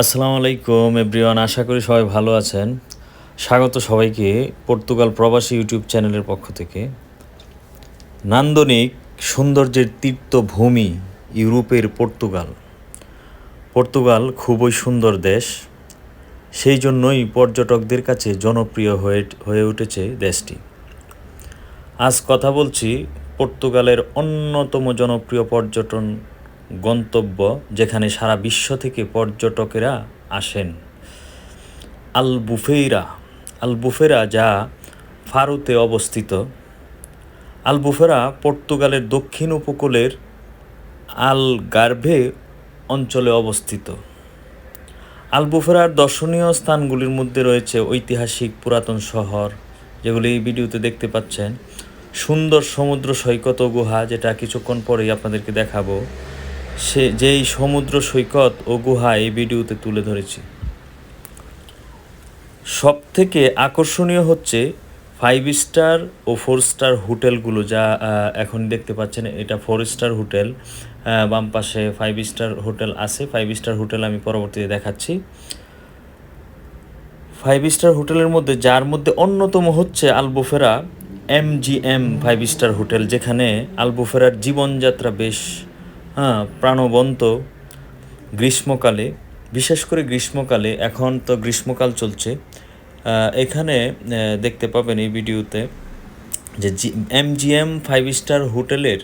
আসসালামু আলাইকুম, এভরিওয়ান, আশা করি সবাই ভালো আছেন। স্বাগত সবাইকে পর্তুগাল প্রবাসী ইউটিউব চ্যানেলের পক্ষ থেকে। নান্দনিক সৌন্দর্যের তীর্থভূমি ইউরোপের পর্তুগাল। পর্তুগাল খুবই সুন্দর দেশ, সেই জন্যই পর্যটকদের কাছে জনপ্রিয় হয়ে হয়ে উঠেছে দেশটি। আজ কথা বলছি পর্তুগালের অন্যতম জনপ্রিয় পর্যটন গন্তব্য যেখানে সারা বিশ্ব থেকে পর্যটকেরা আসেন। আলবুফেইরা। আলবুফেরা যা ফারুতে অবস্থিত। আলবুফেরা পর্তুগালের দক্ষিণ উপকূলের আলগার্ভে অঞ্চলে অবস্থিত। আলবুফেরার দর্শনীয় স্থানগুলির মধ্যে রয়েছে ঐতিহাসিক পুরাতন শহর, যেগুলি এই ভিডিওতে দেখতে পাচ্ছেন। সুন্দর সমুদ্র সৈকত গুহা, যেটা কিছুক্ষণ পরেই আপনাদেরকে দেখাবো। সে যেই সমুদ্র সৈকত ও গুহা এই ভিডিওতে তুলে ধরেছি। সব থেকে আকর্ষণীয় হচ্ছে ফাইভ স্টার ও ফোর স্টার হোটেলগুলো যা এখন দেখতে পাচ্ছেন, এটা ফোর স্টার হোটেল বাম পাশে ফাইভ স্টার হোটেল আছে ফাইভ স্টার হোটেল আমি পরবর্তীতে দেখাচ্ছি। ফাইভ স্টার হোটেলের মধ্যে, যার মধ্যে অন্যতম হচ্ছে Albufeira M G M five star hotel, যেখানে আলবোফেরার জীবনযাত্রা বেশ হ্যাঁ প্রাণবন্ত গ্রীষ্মকালে, বিশেষ করে গ্রীষ্মকালে, এখন তো গ্রীষ্মকাল চলছে এখানে দেখতে পাবেন এই ভিডিওতে যে G M G M five star হোটেলের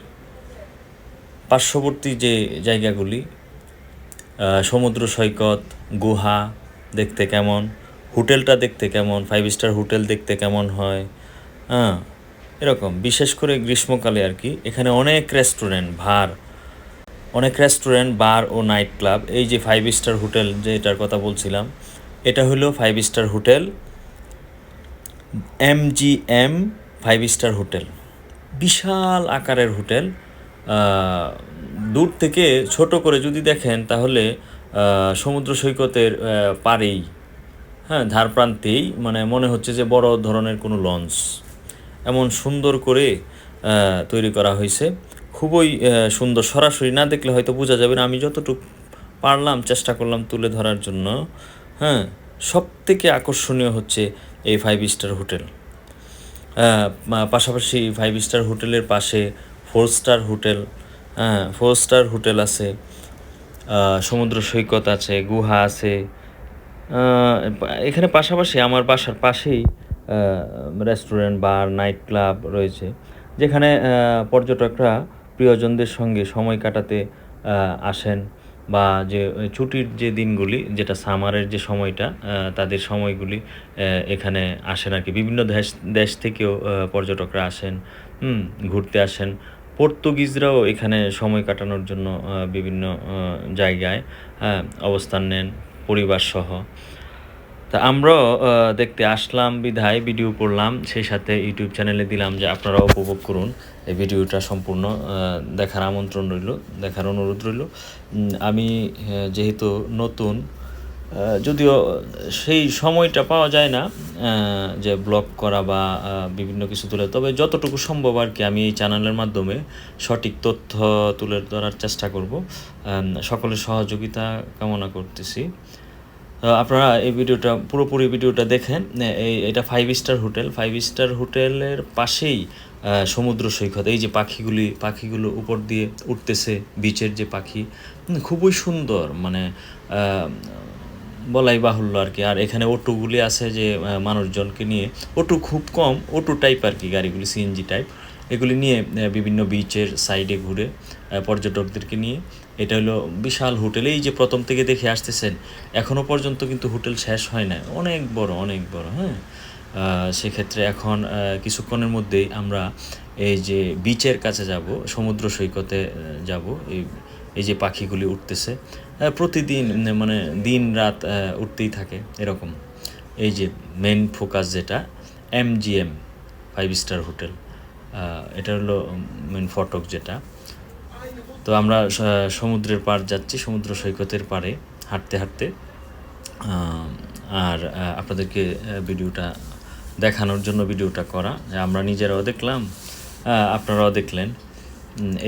পার্শ্ববর্তী যে জায়গাগুলি সমুদ্র সৈকত, গুহা দেখতে কেমন, হোটেলটা দেখতে কেমন ফাইভ স্টার হোটেল দেখতে কেমন হয় হ্যাঁ এরকম। বিশেষ করে গ্রীষ্মকালে আর কি, এখানে অনেক রেস্টুরেন্ট ভার অনেক রেস্টুরেন্ট বার ও নাইট ক্লাব এই যে ফাইভ স্টার হোটেল যেটার কথা বলছিলাম, এটা হলো five star hotel M G M five star hotel বিশাল আকারের হোটেল দূর থেকে ছোট করে যদি দেখেন তাহলে সমুদ্র সৈকতের পারেই হ্যাঁ ধার প্রান্তেই মানে মনে হচ্ছে যে বড় ধরনের কোনো লঞ্চ। এমন সুন্দর করে তৈরি করা হয়েছে। খুবই সুন্দর। সরাসরি না দেখলে হয়তো বোঝা যাবে না। আমি যতটুকু পারলাম চেষ্টা করলাম তুলে ধরার জন্য। হ্যাঁ সব থেকে আকর্ষণীয় হচ্ছে এই ফাইভ স্টার হোটেল। পাশাপাশি ফাইভ স্টার হোটেলের পাশে ফোর স্টার হোটেল হ্যাঁ ফোর স্টার হোটেল আছে। সমুদ্র সৈকত আছে, গুহা আছে। এখানে পাশাপাশি আমার বাসার পাশেই রেস্টুরেন্ট বার নাইট ক্লাব রয়েছে। যেখানে পর্যটকরা প্রিয়জনদের সঙ্গে সময় কাটাতে আসেন বা যে ছুটির যে দিনগুলি, যেটা সামারের যে সময়টা তাদের সময়গুলি এখানে আসেন আর কি বিভিন্ন দেশ দেশ থেকেও পর্যটকরা আসেন, হুম, ঘুরতে আসেন। পর্তুগিজরাও এখানে সময় কাটানোর জন্য বিভিন্ন জায়গায় অবস্থান নেন পরিবার সহ তা আমরাও দেখতে আসলাম বিধায় ভিডিও করলাম, সেই সাথে ইউটিউব চ্যানেলে দিলাম যে আপনারা উপভোগ করুন। এই ভিডিওটা সম্পূর্ণ দেখার আমন্ত্রণ রইল, দেখার অনুরোধ রইল। আমি যেহেতু নতুন যদিও সেই সময়টা পাওয়া যায় না যে ব্লগ করা বা বিভিন্ন কিছু তুলে, তবে যতটুকু সম্ভব আর কি আমি এই চ্যানেলের মাধ্যমে সঠিক তথ্য তুলে ধরার চেষ্টা করব। সকলের সহযোগিতা কামনা করতেছি। আপনারা এই ভিডিওটা, পুরোপুরি ভিডিওটা দেখেন। এই, এটা five star hotel. Five star হোটেলের পাশেই সমুদ্র সৈকত। এই যে পাখিগুলি, পাখিগুলো উপর দিয়ে উঠতেছে বিচের যে পাখি খুবই সুন্দর। মানে বলাই বাহুল্য আর কি। আর এখানে অটোগুলি আছে যে মানুষজনকে নিয়ে। অটো খুব কম, অটো টাইপ আর কি, গাড়িগুলি সিএনজি টাইপ এগুলি নিয়ে বিভিন্ন বিচের সাইডে ঘুরে পর্যটকদেরকে নিয়ে। এটা হলো বিশাল হোটেল। এই যে প্রথম থেকে দেখে আসতেছেন এখনও পর্যন্ত কিন্তু হোটেল শেষ হয় না অনেক বড় অনেক বড় হ্যাঁ? সেক্ষেত্রে এখন কিছুক্ষণের মধ্যেই আমরা এই যে বিচের কাছে যাব, সমুদ্র সৈকতে যাব। এই এই যে পাখিগুলি উঠতেছে প্রতিদিন মানে দিন রাত উঠতেই থাকে এরকম। এই যে মেন ফোকাস যেটা M G M five star hotel. এটা হলো মেন ফটক যেটা। তো আমরা সমুদ্রের পার যাচ্ছি, সমুদ্র সৈকতের পাড়ে, হাঁটতে হাঁটতে। আর আপনাদেরকে ভিডিওটা দেখানোর জন্য ভিডিওটা করা। আমরা নিজেরাও দেখলাম আপনারাও দেখলেন।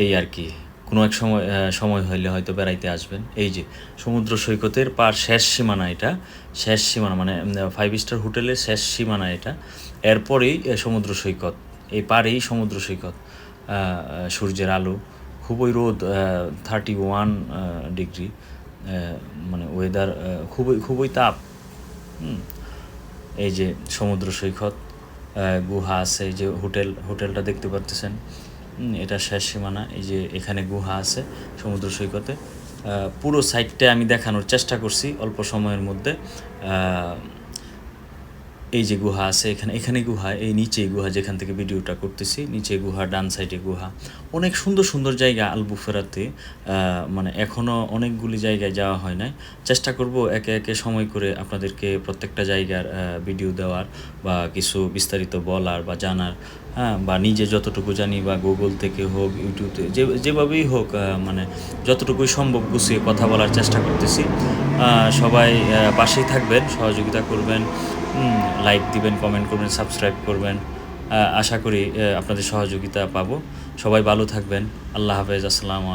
এই আর কি। কোনো এক সময় সময় হইলে হয়তো বেড়াইতে আসবেন। এই যে, সমুদ্র সৈকতের পার শেষ সীমানা এটা। শেষ সীমানা মানে ফাইভ স্টার হোটেলের শেষ সীমানা এটা। এরপরেই সমুদ্র সৈকত। এই পারেই সমুদ্র সৈকত সূর্যের আলো, খুবই রোদ থার্টি ওয়ান ডিগ্রি মানে ওয়েদার খুবই খুবই তাপ। এই যে সমুদ্র সৈকত গুহা আছে, এই যে হোটেল, হোটেলটা দেখতে পারতেছেন। এটা শেষ সীমানা, এই যে এখানে গুহা আছে সমুদ্র সৈকতে পুরো সাইডটা আমি দেখানোর চেষ্টা করছি অল্প সময়ের মধ্যে। এই যে গুহা আছে এখানে এখানে গুহা, এই নিচে গুহা যেখান থেকে ভিডিওটা করতেছি, নিচে গুহা, ডান সাইডে গুহা। অনেক সুন্দর সুন্দর জায়গা আলবুফেরাতে ফেরাতে মানে এখনও অনেকগুলি জায়গায় যাওয়া হয় নাই। চেষ্টা করব একে একে সময় করে আপনাদেরকে প্রত্যেকটা জায়গার ভিডিও দেওয়ার বা কিছু বিস্তারিত বলার বা জানার। হ্যাঁ বা নিজে যতটুকু জানি বা গুগল থেকে হোক ইউটিউব যে, যেভাবেই হোক মানে যতটুকুই সম্ভব গুছিয়ে কথা বলার চেষ্টা করতেছি। সবাই পাশেই থাকবেন, সহযোগিতা করবেন লাইক দিবেন কমেন্ট করবেন সাবস্ক্রাইব করবেন। আশা করি আপনাদের সহযোগিতা পাবো। সবাই ভালো থাকবেন। আল্লাহ হাফেজ, আসসালামু